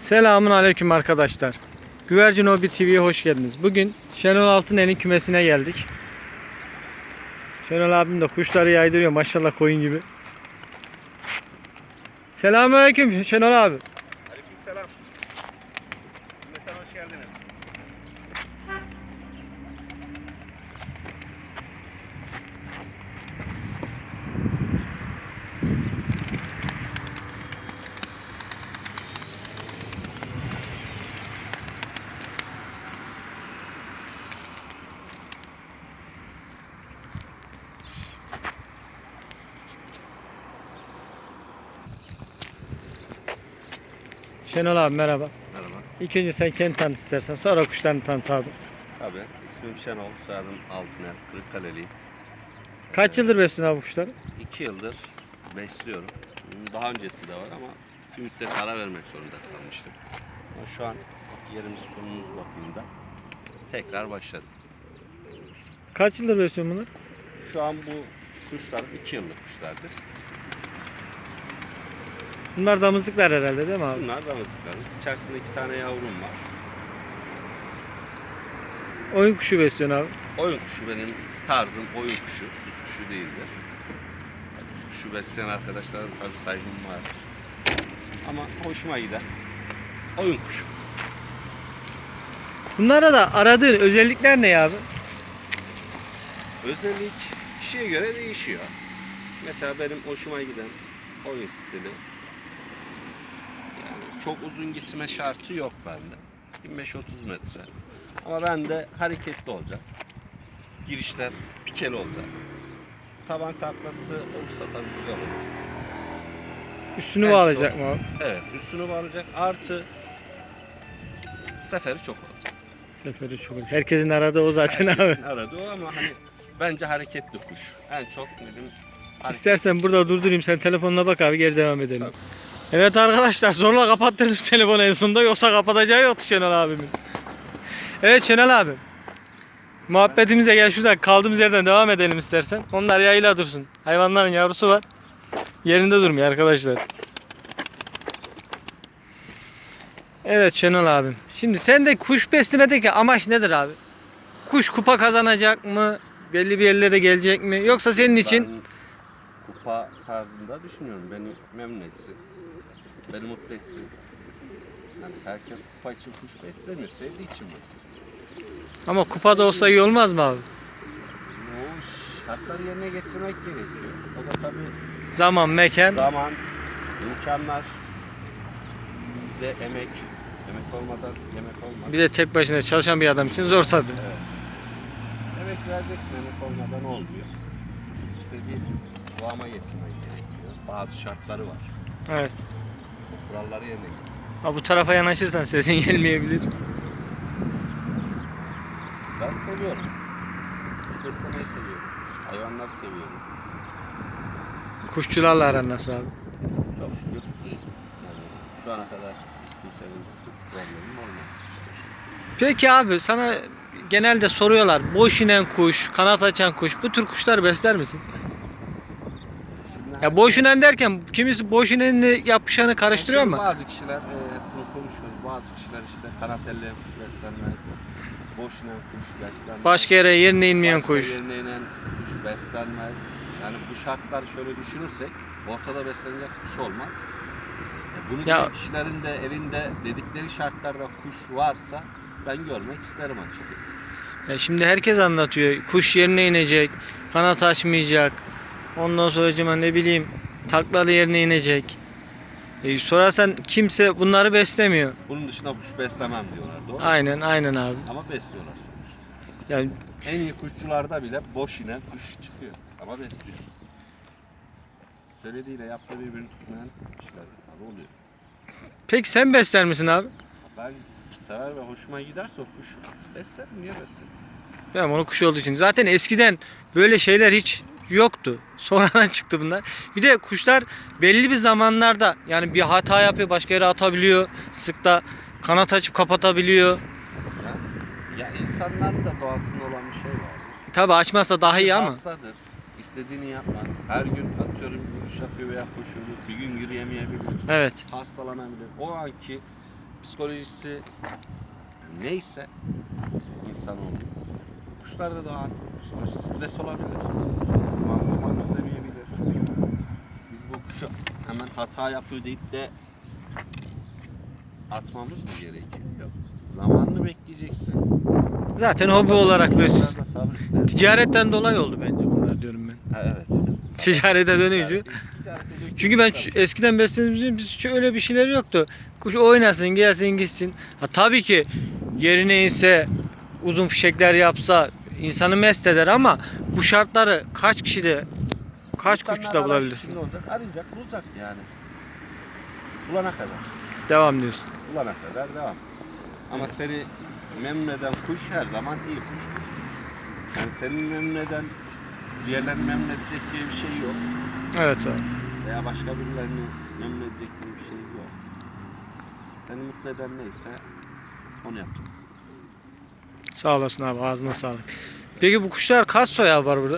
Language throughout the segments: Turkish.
Selamun aleyküm arkadaşlar. Güvercin Hobi TV'ye hoş geldiniz. Bugün Şenol Altınel'in kümesine geldik. Şenol abim de kuşları yaydırıyor maşallah koyun gibi. Selamun aleyküm Şenol abi. Aleykümselam. Cümleten hoş geldiniz. Şenol abi merhaba. Merhaba. İlk önce sen kendini tanıt istersen sonra kuşlarını tanıt abi. Tabii. İsmim Şenol, soyadım Altıner, Kırıkkaleliyim. Kaç yıldır besliyorsun abi kuşları? İki yıldır besliyorum. Daha öncesi de var ama bir müddet ara vermek zorunda kalmıştım. Ama şu an yerimiz konumuz bakımında tekrar başladım. Kaç yıldır besliyorsun bunları? Şu an bu kuşlar iki yıllık kuşlardır. Bunlar damızlıklar herhalde değil mi abi? Bunlar damızlıklarımız. İçerisinde iki tane yavrum var. Oyun kuşu besliyorsun abi. Oyun kuşu benim tarzım oyun kuşu, süs kuşu değildir. Süs kuşu besleyen arkadaşlara tabii saygım var. Ama hoşuma gider. Oyun kuşu. Bunlara da aradığın özellikler ne abi? Özellik kişiye göre değişiyor. Mesela benim hoşuma giden oyun stili. Çok uzun gitme şartı yok bende. 25-30 metre. Ama bende hareketli olacak. Girişler pikeli olacak. Taban taklası olursa tabii güzel olur. Üstünü En bağlayacak çok- mı abi? Evet üstünü bağlayacak. Artı seferi çok olacak. Seferi çok iyi. Herkesin aradığı o zaten abi. Herkesin Aradı o ama hani bence hareketli kuş. En çok dedim hareket- İstersen burada durdurayım sen telefonuna bak abi geri devam edelim. Evet arkadaşlar zorla kapattırdım telefonu en sonunda yoksa kapatacağı yoktu Şenol abimin. Evet Şenol abi. Muhabbetimize gel şuradan kaldığımız yerden devam edelim istersen. Onlar yayla dursun. Hayvanların yavrusu var. Yerinde durmuyor arkadaşlar. Evet Şenol abim. Şimdi sen de kuş beslemedeki amaç nedir abi? Kuş kupa kazanacak mı? Belli bir yerlere gelecek mi? Yoksa senin için Ben kupa tarzında düşünüyorum. Beni memnun etsin. Beni mutlu etsin. Yani herkes kupa için kuş beslemiyor. Sevdiği için besliyor. ama kupada olsa iyi olmaz mı abi? O şartları yerine getirmek gerekiyor. O da tabii Zaman, mekan. zaman, imkanlar ve emek. Emek olmadan yemek olmaz. Bir de tek başına çalışan bir adam için zor tabii. Evet. Emek vereceksin, emek olmadan olmuyor. İstediği kıvama getirmek gerekiyor. Bazı şartları var. Evet. Kuralları yerine getir. Ha, bu tarafa yanaşırsan sesin gelmeyebilir. Ben seviyorum. Beslemeyi seviyorum. Hayvanları seviyorum. Kuşçularla aran nasıl abi? Çok şükür iyi. Yani şu ana kadar kimsenin sıkıntı problemim olmamıştır. Peki abi sana genelde soruyorlar. Boş inen kuş, kanat açan kuş. Bu tür kuşları besler misin? Ya boş inen derken kimisi boş inenle yapışanı karıştırıyor mu? Bazı kişiler e, bunu konuşuyoruz. Bazı kişiler işte kanat elleyen kuş beslenmez. Boş inen kuş beslenmez. Başka yere yerine inmeyen Başka kuş. yerine inen kuş beslenmez. Yani bu şartları şöyle düşünürsek ortada beslenecek kuş olmaz. E, Bunu Ya- kişilerin de elinde dedikleri şartlarda kuş varsa ben görmek isterim açıkçası. Ya şimdi herkes anlatıyor. Kuş yerine inecek, kanat açmayacak. Ondan sonra ne bileyim taklalı yerine inecek. E, sorarsan kimse bunları beslemiyor. Bunun dışında kuş beslemem diyorlar doğru mu? Aynen aynen abi. Ama besliyorlar sonuçta. Yani En iyi kuşçularda bile boş inen kuş çıkıyor. Ama besliyor. Söylediğiyle yaptığı birbirini tutmayan kişiler tabii oluyor. peki sen besler misin abi? Ben sever ve hoşuma giderse o kuş beslerim. Niye beslerim? Ben onu kuş olduğu için. Zaten eskiden böyle şeyler hiç yoktu. Sonradan çıktı bunlar. Bir de kuşlar belli bir zamanlarda yani bir hata yapıyor başka yere atabiliyor. Sıkta kanat açıp kapatabiliyor. Ya, ya insanların da doğasında olan bir şey var. Tabi açmazsa daha iyi ama. Hastadır. İstediğini yapmaz. Her gün atıyorum yürüyüş yapıyor veya koşuyor. Bir gün yürüyemeyebilir. Evet. Hastalanabilir. O anki psikolojisi neyse insan olur. Kuşlarda da an- stres olabilir. Uçmak istemeyebilir. Biz bu kuşu hemen hata yapıyor deyip de atmamız mı gerekiyor? Yok. Zamanını bekleyeceksin. Zaten hobi olarak da sabır ister. ticaretten dolayı oldu bence bunlar diyorum ben. Ha, evet. Ticarete dönücü. Çünkü ben şu- eskiden beslediğimizde biz hiç öyle bir şeyler yoktu. Kuş oynasın, gelsin, gitsin. Ha, tabii ki yerine inse, uzun fişekler yapsa insanı mest eder ama bu şartları kaç kişide kaç İnsanlar kuşçuda arayışı bulabilirsin? şimdi olacak, arayacak, bulacak yani. Bulana kadar. Devam diyorsun. Bulana kadar devam. Ama seni memnun eden kuş her zaman iyi kuştur. Yani seni memnun eden, diğerlerini memnun edecek diye bir şey yok. Evet abi. Veya başka birilerini memnun edecek diye bir şey yok. Seni mutlu eden neyse onu yapacaksın. Sağ olasın abi ağzına sağlık. Peki bu kuşlar kaç soyağı var burada?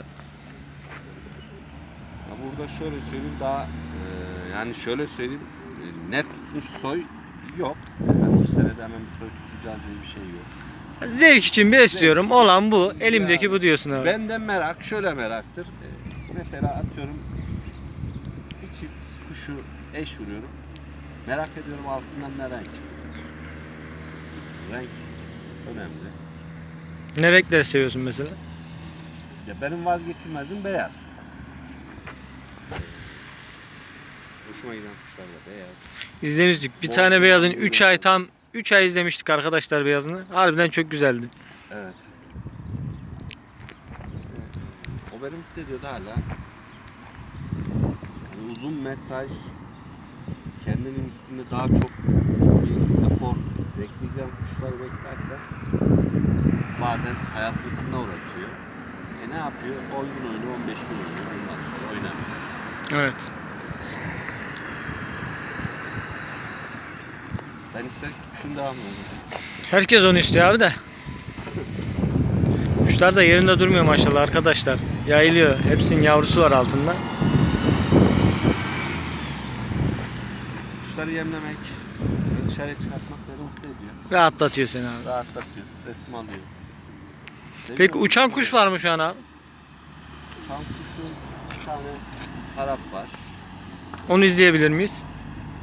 Ya burada şöyle söyleyeyim daha e, yani şöyle söyleyeyim e, net tutmuş soy yok. Yani bir senede hemen bir soy tutacağız diye bir şey yok. Zevk için besliyorum. Olan bu. Elimdeki Yani bu diyorsun abi. Bende merak şöyle meraktır. E, mesela atıyorum bir çift kuşu eş vuruyorum. Merak ediyorum altından ne renk. Renk önemli. Ne renkleri seviyorsun mesela? Ya benim vazgeçilmezim beyaz. Hoşuma giden kuşlar da beyaz. İzlemiştik. Bir Bol tane bol beyazın bol 3 bol. ay tam 3 ay izlemiştik arkadaşlar beyazını. Harbiden çok güzeldi. Evet. O beni mutlu ediyordu hala. Yani uzun metraj kendinin üstünde daha çok bir efor bekleyeceğim kuşları beklersen bazen hayal kırıklığına uğratıyor. E ne yapıyor? 10 gün oynuyor, 15 gün oynuyor. Bundan sonra oynamıyor. Evet. Ben ki kuşun devamlı olması. Herkes onu istiyor abi de. Kuşlar da yerinde durmuyor maşallah arkadaşlar. Yayılıyor. Hepsinin yavrusu var altında. Kuşları yemlemek, dışarıya çıkartmak beni mutlu ediyor. Rahatlatıyor seni abi. Rahatlatıyor, stresimi alıyor. Peki Seviyorum uçan kuş var mı şu an abi? Uçan kuşun bir tane Arap var. Onu izleyebilir miyiz?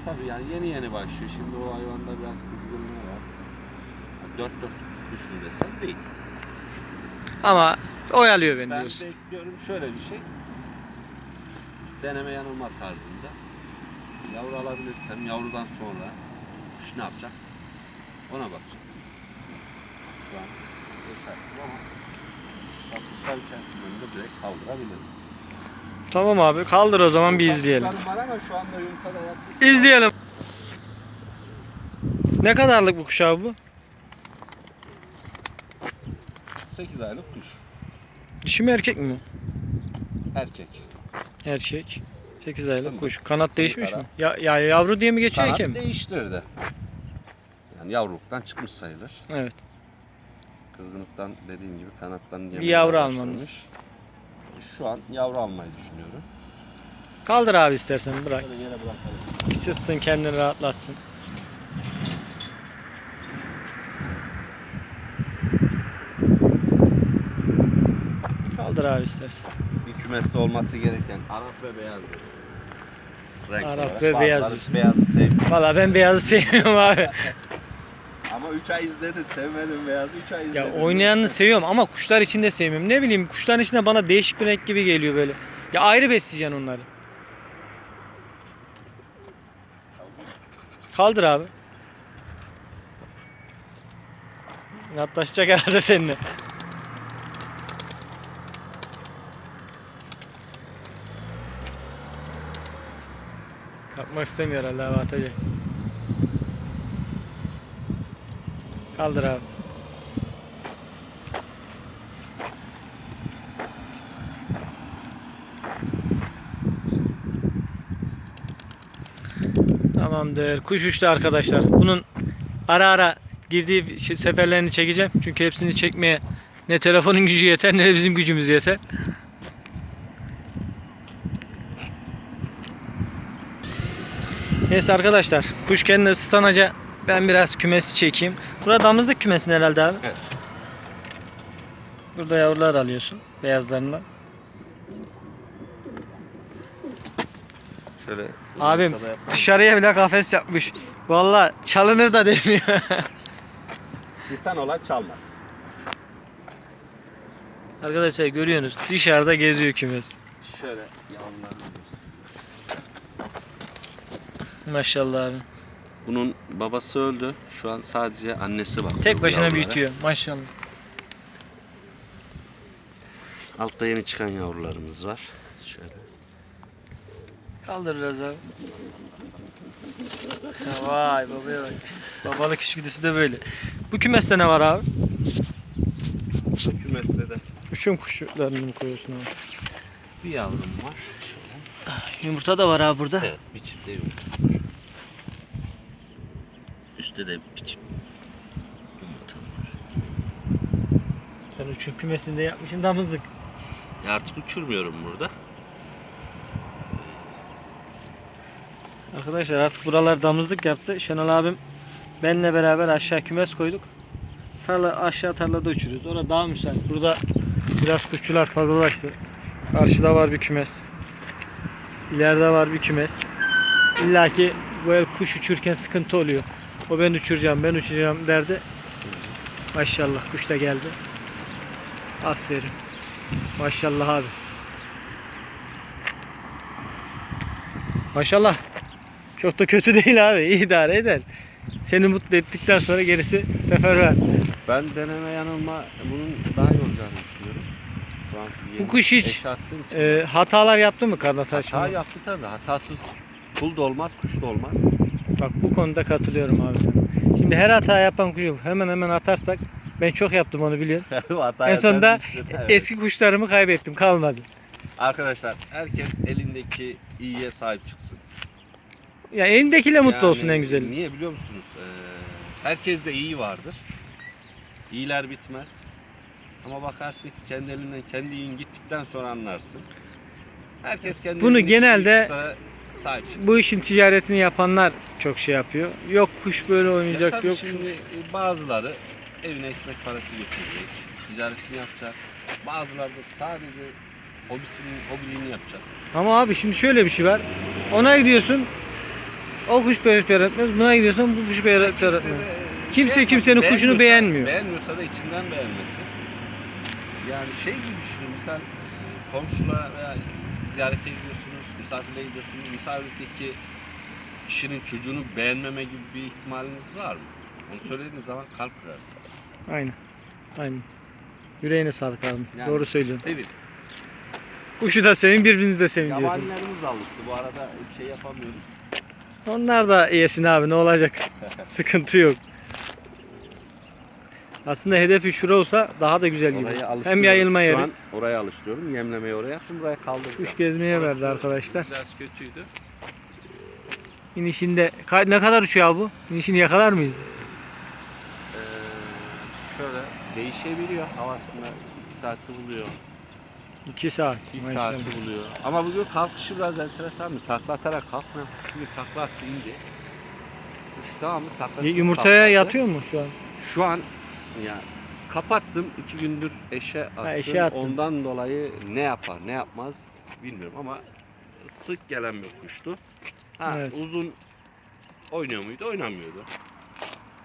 Tabii yani yeni yeni başlıyor. Şimdi o hayvanda biraz kızgınlığı var. Yani dört dört kuş mu desem değil. Ama oyalıyor beni Ben diyorsun. bekliyorum şöyle bir şey. Deneme yanılma tarzında. Yavru alabilirsem yavrudan sonra kuş ne yapacak? Ona bakacağım. Şu an yeterli ama bak kuşlar içerisinden de direkt kaldırabilirim. Tamam abi kaldır o zaman bir izleyelim. Kuşlarım var ama şu anda yumurta da yaptık. İzleyelim. Ne kadarlık bu kuş abi bu? 8 aylık kuş. Dişi mi erkek mi? Erkek. Erkek. 8 aylık kuş. Kanat değişmiş mi? Ya, ya yavru diye mi geçiyor Kanat erkek mi? değiştirdi. Yani yavruluktan çıkmış sayılır. Evet. Kızgınlıktan dediğim gibi kanattan Bir yemeye yavru başlamış. almanız. Şu an yavru almayı düşünüyorum. Kaldır abi istersen bırak. Yere bırakalım. Isıtsın kendini rahatlatsın. Kaldır abi istersen. Bir kümeste olması gereken Arap ve beyaz. Renk Arap olarak. ve beyaz Bazıları diyorsun. Beyazı sevmiyor. Valla ben beyazı sevmiyorum abi. Ama 3 ay izledin. Sevmedim beyazı 3 ay izledin. Ya oynayanını seviyorum ama kuşlar için de sevmiyorum. Ne bileyim kuşların içinde bana değişik bir renk gibi geliyor böyle. Ya ayrı besleyeceksin onları. Kaldır abi. Yaklaşacak herhalde seninle. Yapmak istemiyor herhalde abi atacak. Kaldır abi. Tamamdır. Kuş uçtu arkadaşlar. Bunun ara ara girdiği şey- seferlerini çekeceğim. Çünkü hepsini çekmeye ne telefonun gücü yeter ne de bizim gücümüz yeter. Neyse arkadaşlar. Kuş kendini ısıtanaca Ben biraz kümesi çekeyim. Burada damızlık kümesin herhalde abi. Evet. Burada yavrular alıyorsun. Beyazlarından. Şöyle. Abim dışarıya bile kafes yapmış. Vallahi çalınır da demiyor. İnsan olay çalmaz. Arkadaşlar görüyorsunuz dışarıda geziyor kümes. Şöyle yavrularını Maşallah abi. Bunun babası öldü. Şu an sadece annesi var. Tek bu başına yavrulara. büyütüyor. Maşallah. Altta yeni çıkan yavrularımız var. Şöyle. Kaldır biraz abi. Vay babaya bak. Babalık içgüdüsü de böyle. Bu kümeste ne var abi? Bu kümeste de Uçum kuşlarını mı koyuyorsun abi? bir yavrum var. Şöyle. Yumurta da var abi burada. Evet, biçimde yumurta var. Üstte de biçim yumurta var. Sen uçum kümesinde yapmışsın damızlık. Ya artık uçurmuyorum burada. Arkadaşlar artık buralar damızlık yaptı. Şenol abim benle beraber aşağı kümes koyduk. Tarla aşağı tarlada uçuruyoruz. Orada daha müsait. Burada biraz kuşçular fazlalaştı. Karşıda var bir kümes. İleride var bir kümes. İlla ki bu el kuş uçurken sıkıntı oluyor. O ben uçuracağım, ben uçuracağım derdi. Maşallah kuş da geldi. Aferin. Maşallah abi. Maşallah. Çok da kötü değil abi. İyi idare eder. Seni mutlu ettikten sonra gerisi teferruat. Ben deneme yanılma bunun daha iyi olacağını düşünüyorum. Şu an yeni kuş hiç. Ee, hatalar yaptı mı karnat Hata açma? yaptı tabii. Hatasız kul da olmaz, kuş da olmaz. Bak bu konuda katılıyorum abi sana. Şimdi her hata yapan kuşu hemen hemen atarsak ben çok yaptım onu biliyorsun. Hataya en sonunda sen düştün, evet. eski kuşlarımı kaybettim kalmadı. Arkadaşlar herkes elindeki iyiye sahip çıksın. Ya elindekiyle mutlu Yani olsun en güzeli. Niye biliyor musunuz? Ee, herkeste iyi vardır. İyiler bitmez. Ama bakarsın ki kendi elinden kendi iyin gittikten sonra anlarsın. Herkes kendi Bunu genelde sahip çıksın. Bu işin ticaretini yapanlar çok şey yapıyor. Yok kuş böyle Ya oynayacak tabii yok. şimdi e, bazıları evine ekmek parası götürecek, ticaretini yapacak. Bazıları da sadece hobisini, hobiliğini yapacak. Ama abi şimdi şöyle bir şey var. Ona gidiyorsun. O kuş peyret etmez. Buna gidiyorsun bu kuş peyret Kimse de, e, Kimse yapmasın, kimsenin kuşunu beğenmiyor. Beğenmiyorsa da içinden beğenmesin. Yani şey gibi düşünün misal e, komşulara veya ziyarete gidiyorsunuz, misafirliğe gidiyorsunuz. Misafirlikteki kişinin çocuğunu beğenmeme gibi bir ihtimaliniz var mı? Onu söylediğiniz zaman kalp kırarsınız. Aynen. Aynen. Yüreğine sağlık abi. Yani Doğru söylüyorsun. Sevin. Kuşu da sevin, birbirinizi de sevin diyorsun. Yabanilerimiz de alıştı. Bu arada bir şey yapamıyoruz. Onlar da yesin abi ne olacak? Sıkıntı yok. Aslında hedefi şura olsa daha da güzel gibi. Hem yayılma Şu yeri. an oraya alıştırıyorum. Yemlemeyi oraya yaptım. Buraya kaldırdım. Kuş gezmeye Orası verdi arkadaşlar. Biraz kötüydü. İnişinde Ka- ne kadar uçuyor bu? İnişini yakalar mıyız? Ee, şöyle değişebiliyor havasında 2 saati buluyor. 2 saat. 1 Maşallah. saati buluyor. Ama bugün kalkışı biraz enteresan bir takla atarak kalkmayan kuş gibi takla attı indi. Kuş tamam mı taklasız Y- Yumurtaya kalktı. yatıyor mu şu an? Şu an ya kapattım 2 gündür eşe attım. eşe attın. Ondan dolayı ne yapar ne yapmaz bilmiyorum ama sık gelen bir kuştu. Ha, Evet. uzun oynuyor muydu? Oynamıyordu.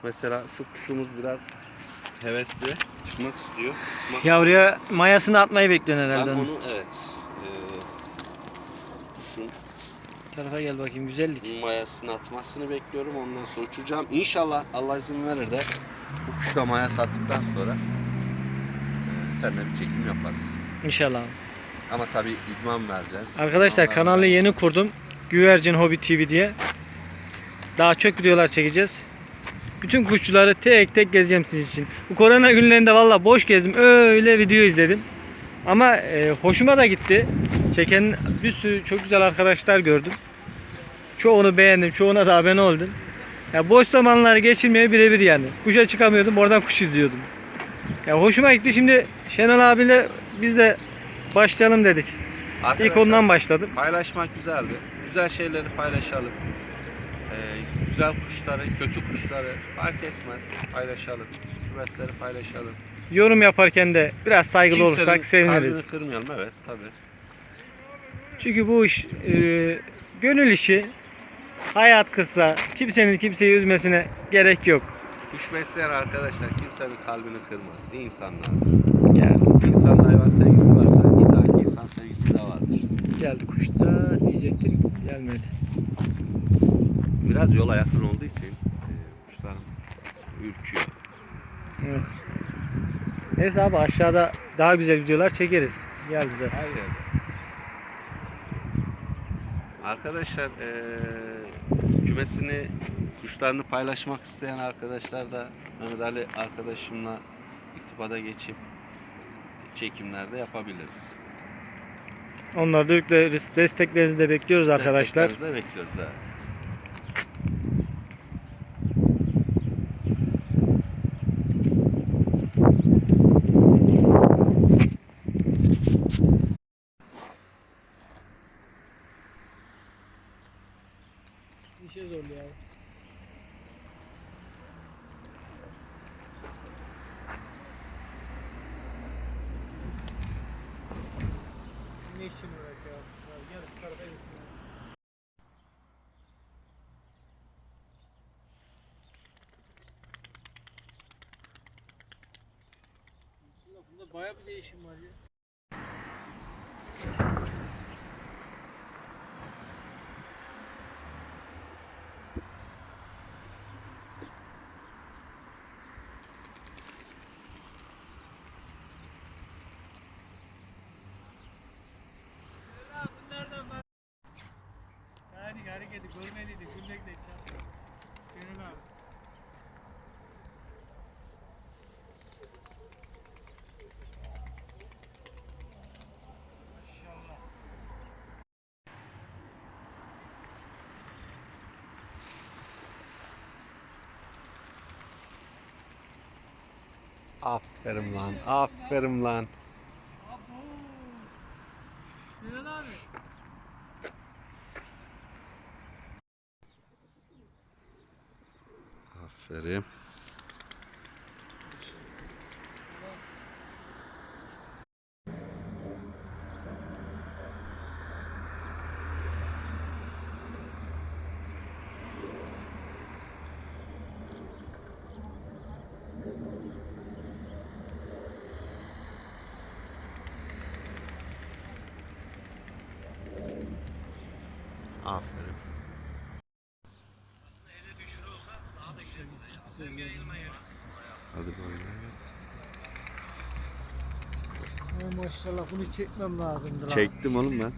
Mesela şu kuşumuz biraz hevesli. Çıkmak istiyor. Çıkmak Yavruya mayasını atmayı bekliyorsun Ben herhalde. onu. onu evet. eee kuşun Bu tarafa gel bakayım güzellik. mayasını atmasını bekliyorum. Ondan sonra uçuracağım. İnşallah Allah izin verir de bu kuşla maya sattıktan sonra eee, seninle bir çekim yaparız. İnşallah. Ama tabii idman vereceğiz. Arkadaşlar Ondan kanalı yeni kurdum. Güvercin Hobi TV diye. Daha çok videolar çekeceğiz. Bütün kuşçuları tek tek gezeceğim sizin için. Bu korona günlerinde valla boş gezdim. Öyle video izledim. Ama e, hoşuma da gitti. Çeken bir sürü çok güzel arkadaşlar gördüm. Çoğunu beğendim. Çoğuna da abone oldum. Ya boş zamanları geçirmeye birebir yani. Kuşa çıkamıyordum. Oradan kuş izliyordum. Ya hoşuma gitti. Şimdi Şenol abiyle biz de başlayalım dedik. İlk Arkadaşlar, ondan başladım. Paylaşmak güzeldi. Güzel şeyleri paylaşalım. Ee, güzel kuşları, kötü kuşları fark etmez. Paylaşalım. Kümesleri paylaşalım. Yorum yaparken de biraz saygılı Kimsenin olursak seviniriz. kırmayalım evet tabii. Çünkü bu iş e, gönül işi. Hayat kısa. Kimsenin kimseyi üzmesine gerek yok. Besleyen arkadaşlar kimsenin kalbini kırmaz. İnsanlar. Yani İnsan hayvan sevgisi varsa illa ki insan sevgisi de vardır. geldi kuş da diyecektim gelmedi. Biraz yola yakın olduğu için e, kuşlar ürküyor. Evet. Neyse abi aşağıda daha güzel videolar çekeriz. Geldi zaten. Yerde. Arkadaşlar eee kümesini kuşlarını paylaşmak isteyen arkadaşlar da Mehmet Ali arkadaşımla irtibata geçip çekimlerde yapabiliriz. Onları da. Desteklerinizi de bekliyoruz arkadaşlar. Desteklerinizi de bekliyoruz evet. İşe zorlu ya. Ne için uğraşıyor? Gel şu. Bunda baya bir değişim var ya. Hareketi görmeliydi. Güllek de çarptı. Senin abi. Aferin lan, aferin lan. Senin abi. Aferin. Aferin. Hadi böyle. Ay maşallah bunu çekmem lazımdı lan. Çektim oğlum ben.